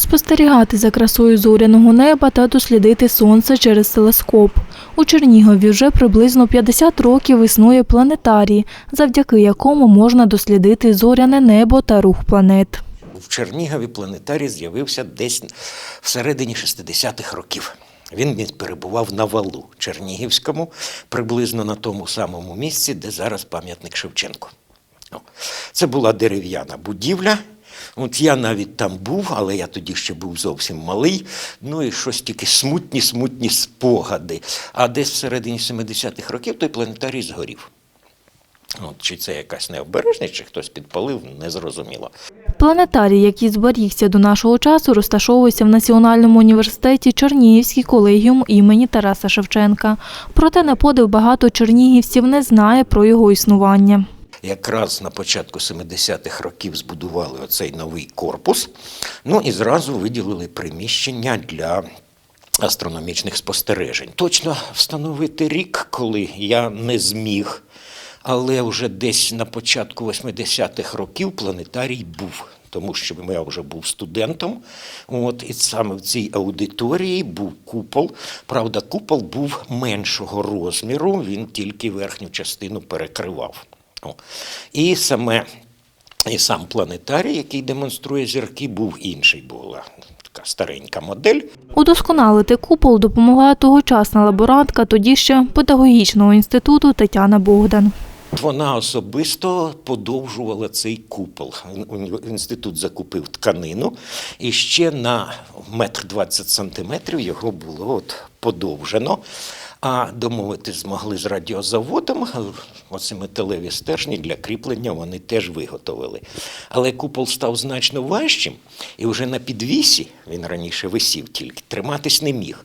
Поспостерігати за красою зоряного неба та дослідити сонце через телескоп. У Чернігові вже приблизно 50 років існує планетарій, завдяки якому можна дослідити зоряне небо та рух планет. В Чернігові планетарій з'явився десь всередині 60-х років. Він перебував на валу Чернігівському, приблизно на тому самому місці, де зараз пам'ятник Шевченку. Це була дерев'яна будівля. От я навіть там був, але я тоді ще був зовсім малий. Ну і щось тільки смутні, смутні спогади. А десь всередині 70-х років той планетарій згорів. От, чи це якась необережність, чи хтось підпалив, незрозуміло. Планетарій, який зберігся до нашого часу, розташовується в Національному університеті Чернігівський колегіум імені Тараса Шевченка. Проте на подив багато чернігівців не знає про його існування. Якраз на початку 70-х років збудували оцей новий корпус, ну і зразу виділили приміщення для астрономічних спостережень. Точно встановити рік, коли я не зміг, але вже десь на початку 80-х років планетарій був. Тому що я вже був студентом, от і саме в цій аудиторії був купол. Правда, купол був меншого розміру, він тільки верхню частину перекривав. О. І саме і сам планетарій, який демонструє зірки, був інший. Була така старенька модель. Удосконалити купол допомогла тогочасна лаборантка тоді ще педагогічного інституту Тетяна Богдан. Вона особисто подовжувала цей купол. Інститут закупив тканину, і ще на метр 20 сантиметрів його було от подовжено. А домовитись змогли з радіозаводом, оці металеві стержні для кріплення вони теж виготовили. Але купол став значно важчим, і вже на підвісі, він раніше висів тільки, триматись не міг.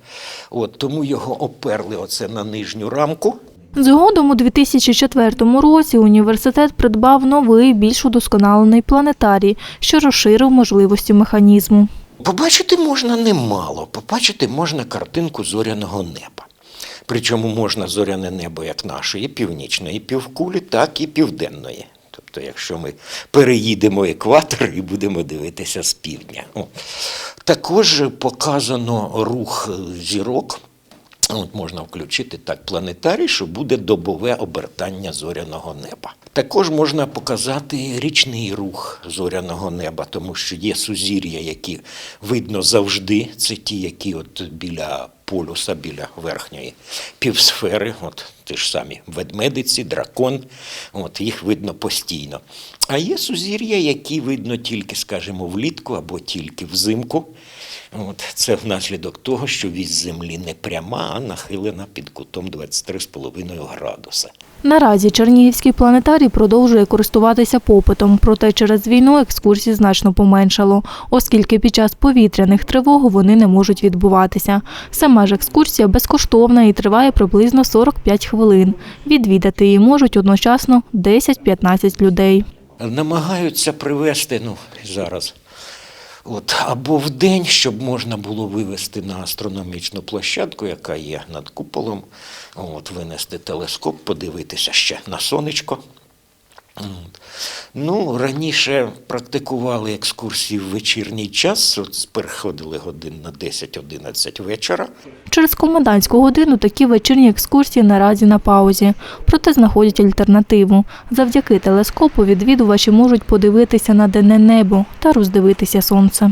От, тому його оперли оце на нижню рамку, Згодом у 2004 році університет придбав новий, більш удосконалений планетарій, що розширив можливості механізму. Побачити можна немало. Побачити можна картинку зоряного неба. Причому можна зоряне небо як нашої північної півкулі, так і південної. Тобто, якщо ми переїдемо екватор і будемо дивитися з півдня. Також показано рух зірок. От можна включити так планетарій, що буде добове обертання зоряного неба. Також можна показати річний рух зоряного неба, тому що є сузір'я, які видно завжди. Це ті, які от біля полюса, біля верхньої півсфери, от ті ж самі ведмедиці, дракон, от їх видно постійно. А є сузір'я, які видно тільки, скажімо, влітку або тільки взимку. От, це внаслідок того, що вісь землі не пряма, а нахилена під кутом 23,5 градуса. Наразі Чернігівський планетарій продовжує користуватися попитом, проте через війну екскурсій значно поменшало, оскільки під час повітряних тривог вони не можуть відбуватися. Сама ж екскурсія безкоштовна і триває приблизно 45 хвилин. Відвідати її можуть одночасно 10-15 людей. Намагаються привезти, ну зараз, от, або в день, щоб можна було вивести на астрономічну площадку, яка є над куполом, от, винести телескоп, подивитися ще на сонечко. От. Ну, раніше практикували екскурсії в вечірній час, от переходили годин на 10-11 вечора. Через комендантську годину такі вечірні екскурсії наразі на паузі, проте знаходять альтернативу. Завдяки телескопу відвідувачі можуть подивитися на денне небо та роздивитися сонце.